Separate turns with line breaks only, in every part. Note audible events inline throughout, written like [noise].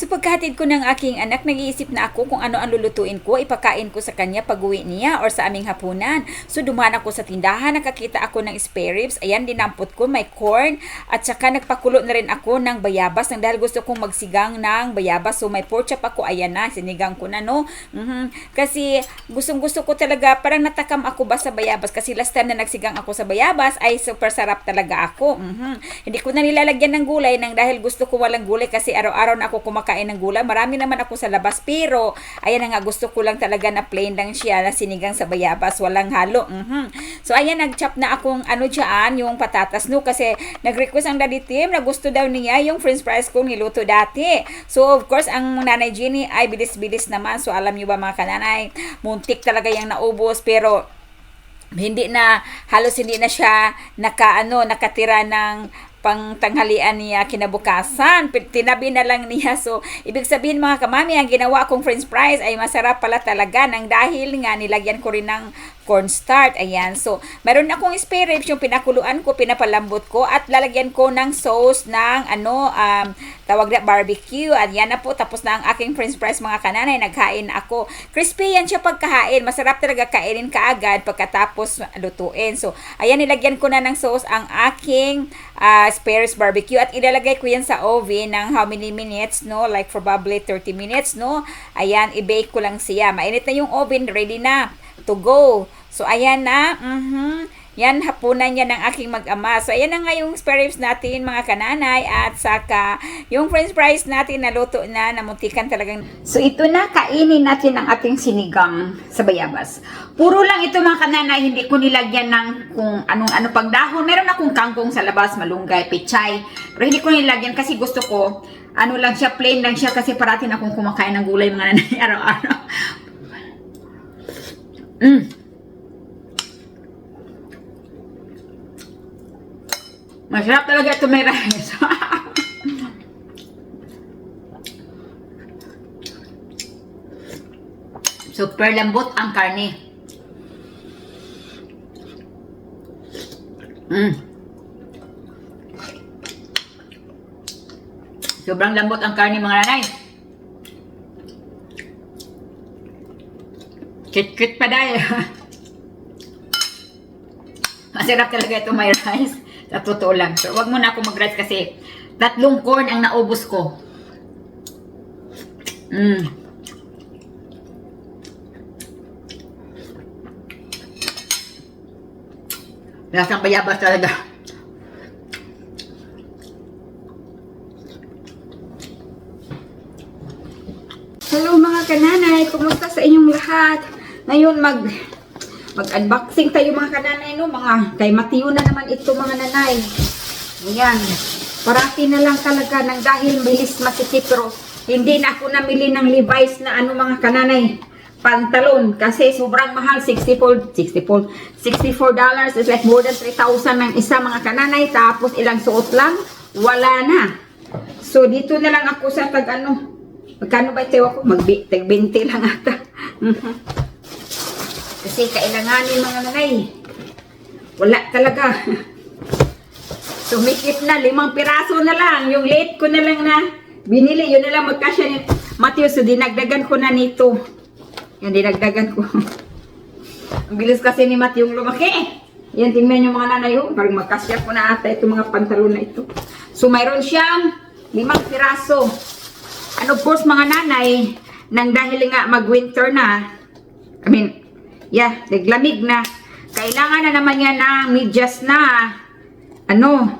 Sa pagkahatid ko ng aking anak, nag-iisip na ako kung ano ang lulutuin ko, ipakain ko sa kanya pag-uwi niya or sa aming hapunan. So dumaan ako sa tindahan, nakakita ako ng spare ribs, ayan, dinampot ko, may corn, at saka nagpakulo na rin ako ng bayabas, nang dahil gusto kong magsigang ng bayabas. So may pork chop ako, ayan na, sinigang ko na, no? Mhm. Kasi gustong gusto ko talaga, parang natakam ako ba sa bayabas, kasi last time na nagsigang ako sa bayabas, ay super sarap talaga ako. Mhm. Hindi ko na nilalagyan ng gulay, nang dahil gusto ko walang gulay, kasi araw-araw na ako kumakain ng gulay. Marami naman ako sa labas, pero ayan nga, gusto ko lang talaga na plain lang siya, na sinigang sa bayabas, walang halo. Mhm. So ayan, nag-chop na akong ano dyan, yung patatas no, kasi nag-request ang daddy Tim na gusto daw niya yung french fries kong niluto dati. So of course, ang nanay Jenny ay bilis-bilis naman. So alam niyo ba mga kananay, muntik talaga yung naubos, pero hindi na halos hindi na siya naka ano nakatira ng pang tanghalian niya kinabukasan. Tinabi na lang niya. So, ibig sabihin mga kamami, ang ginawa kong french fries ay masarap pala talaga nang dahil nga nilagyan ko rin ng cornstarch. Ayan. So, meron akong spare ribs yung pinakuluan ko, pinapalambot ko at lalagyan ko ng sauce ng ano, um, tawag na barbecue. At yan na po, tapos na ang aking french fries mga kananay. Nagkain na ako. Crispy yan siya pagkahain. Masarap talaga kainin kaagad pagkatapos lutuin. So, ayan, nilagyan ko na ng sauce ang aking uh, spares barbecue at ilalagay ko yan sa oven ng how many minutes, no? Like probably 30 minutes, no? Ayan, i-bake ko lang siya. Mainit na yung oven, ready na to go. So, ayan na. Mhm. Yan, hapunan yan ng aking mag-ama. So, ayan na nga yung spare ribs natin, mga kananay. At saka, yung french fries natin naluto na, namuntikan talagang... So, ito na, kainin natin ang ating sinigang sa bayabas. Puro lang ito, mga kananay. Hindi ko nilagyan ng kung anong-ano pang dahon. Meron akong kangkong sa labas, malunggay, pichay. Pero hindi ko nilagyan kasi gusto ko, ano lang siya, plain lang siya kasi parating akong kumakain ng gulay mga nanay [laughs] araw-araw. Mm. Masarap talaga ito may rice. [laughs] Super lambot ang karne. Mm. Sobrang lambot ang karne mga nanay. Kit-kit pa dahil. [laughs] Masarap talaga ito may rice. Sa totoo lang. So, wag mo na ako mag-rice kasi tatlong corn ang naubos ko. Mm. Lasang bayabas talaga. Hello mga kananay, kumusta sa inyong lahat? Ngayon mag mag-unboxing tayo mga kananay no, mga kay Matthew na naman ito mga nanay. Ayan. Parati na lang talaga nang dahil bilis masikip hindi na ako namili ng Levi's na ano mga kananay pantalon kasi sobrang mahal 64 64 64 dollars is like more than 3,000 ng isa mga kananay tapos ilang suot lang wala na so dito na lang ako sa tag ano Magkano ba ito ako? Mag tag 20 lang ata. [laughs] Kasi kailanganin mga nanay. Wala talaga. Sumikip na, limang piraso na lang. Yung late ko na lang na binili, yun na lang magkasya ni Matthew. So, dinagdagan ko na nito. Yan, dinagdagan ko. Ang bilis kasi ni Matthew lumaki. Yan, tingnan yung mga nanay. Oh, parang magkasya ko na ata itong mga pantalon na ito. So, mayroon siyang limang piraso. And of course, mga nanay, nang dahil nga mag-winter na, I mean, yeah, naglamig na, kailangan na naman yan ng medyas na, ano,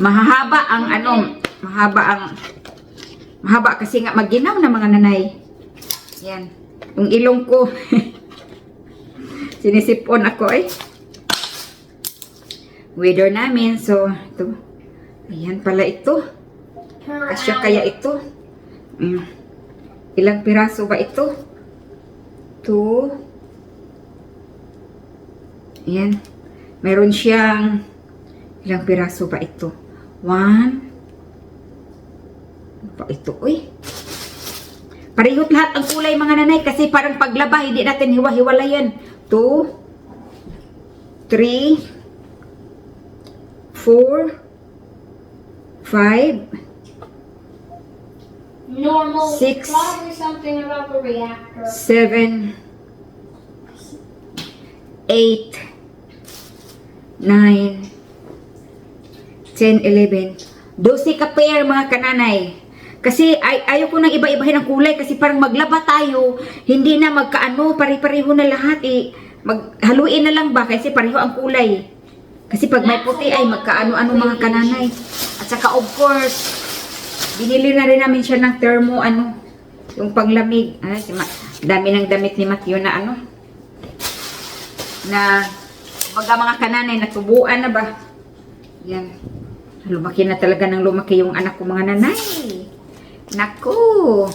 mahahaba ang ano, mahaba ang, mahaba kasi nga maginaw na mga nanay. Yan. Yung ilong ko, [laughs] sinisipon ako eh. Weather namin, so, ito. Ayan pala ito. Kasya kaya ito? Mm. Ilang piraso ba ito? Two. Ayan. Meron siyang ilang piraso ba ito? One. Ano ba ito? Uy. Parehot lahat ang kulay mga nanay kasi parang paglaba hindi natin hiwa-hiwalayan. Two. Three. Four. Five.
normal.
Six.
Probably something about the reactor.
seven, eight, nine, ten, eleven. Dose ka pair mga kananay. Kasi ay, ayaw ko nang iba-ibahin ang kulay kasi parang maglaba tayo, hindi na magkaano, pare-pareho na lahat eh. Maghaluin na lang ba kasi pareho ang kulay. Kasi pag may puti ay magkaano-ano mga kananay. At saka of course, binili na rin namin siya ng thermo ano, yung panglamig. Ay, si dami ng damit ni Matthew na ano, na baga mga kananay, natubuan na ba? Yan. Lumaki na talaga ng lumaki yung anak ko mga nanay. Naku!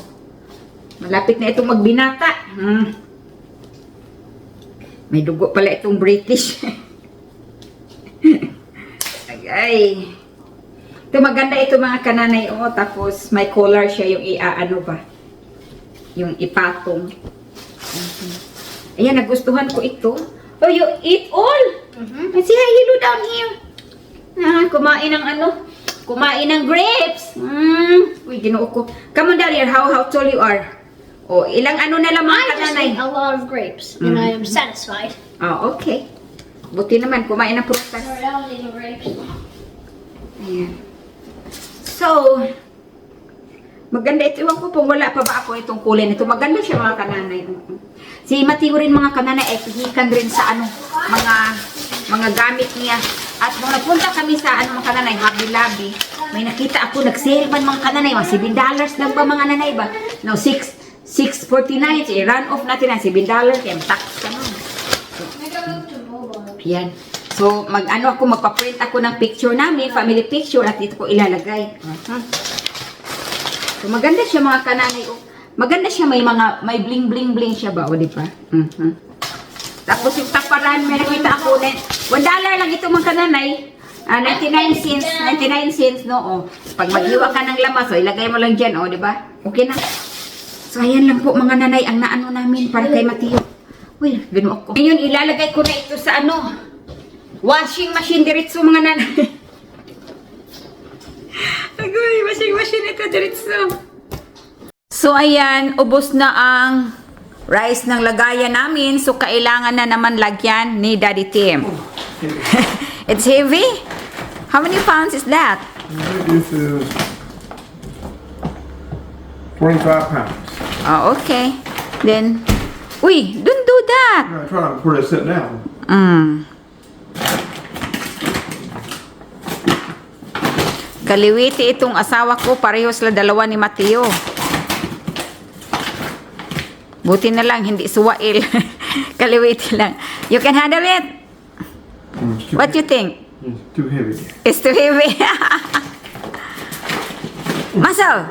Malapit na itong magbinata. Hmm. May dugo pala itong British. [laughs] ay, ay. Ito maganda ito mga kananay. Oh, tapos may collar siya yung iaano ba? Yung ipatong. Mhm. Ayan, nagustuhan ko ito. Oh, you eat all!
Mm-hmm.
Hi, hello down here. Ah, kumain ng ano? Kumain ng grapes. Mm. Uy, ginoo ko. Come on here. How, how tall you are? Oh, ilang ano na lang mga
I just
kananay?
ate a lot of grapes, and I am satisfied.
Oh, okay. Buti naman, kumain ng prutas.
Sorry, I was eating grapes.
Ayan. So, maganda ito. Iwan ko kung wala pa ba ako itong kulay nito. Maganda siya mga kananay. Mm-mm. Si Mateo rin mga kananay ay pihikan rin sa ano, mga mga gamit niya. At nung nagpunta kami sa ano mga kananay, Hobby Lobby, may nakita ako, nag-sale man mga kananay, mga 7 dollars lang ba mga nanay ba? No, 6 6.49, eh, run off natin ang 7 dollars, kaya tax ka nun. Yan. So, mag-ano ako, magpa-print ako ng picture namin, family picture, at dito ko ilalagay. Mhm. So, maganda siya mga kananay. Oh. Maganda siya, may mga, may bling-bling-bling siya ba? O, di ba? Mhm. Tapos yung taparan, may nakita ako, $1 dollar lang ito mga kananay. Ah, 99 cents, 99 cents, no? Oh. Pag maghiwa ka ng lamas, oh, ilagay mo lang dyan, oh, di ba? Okay na. So, ayan lang po mga nanay ang naano namin para kay Mateo. Uy, binuok ko. Ngayon, ilalagay ko na ito sa ano, washing machine diretso mga nanay. [laughs] Agoy, washing machine ito diretso. So, ayan, ubos na ang rice ng lagayan namin. So, kailangan na naman lagyan ni Daddy Tim. [laughs] It's heavy? How many pounds is that?
This is 25 pounds.
Oh, okay. Then, uy, don't do that.
I'm trying to where to sit down.
Mm. Kaliwiti itong asawa ko, pareho sila dalawa ni Mateo. Buti na lang, hindi suwail. [laughs] Kaliwiti lang. You can handle it?
Mm,
What you think?
It's too heavy.
It's too heavy. [laughs] Muscle,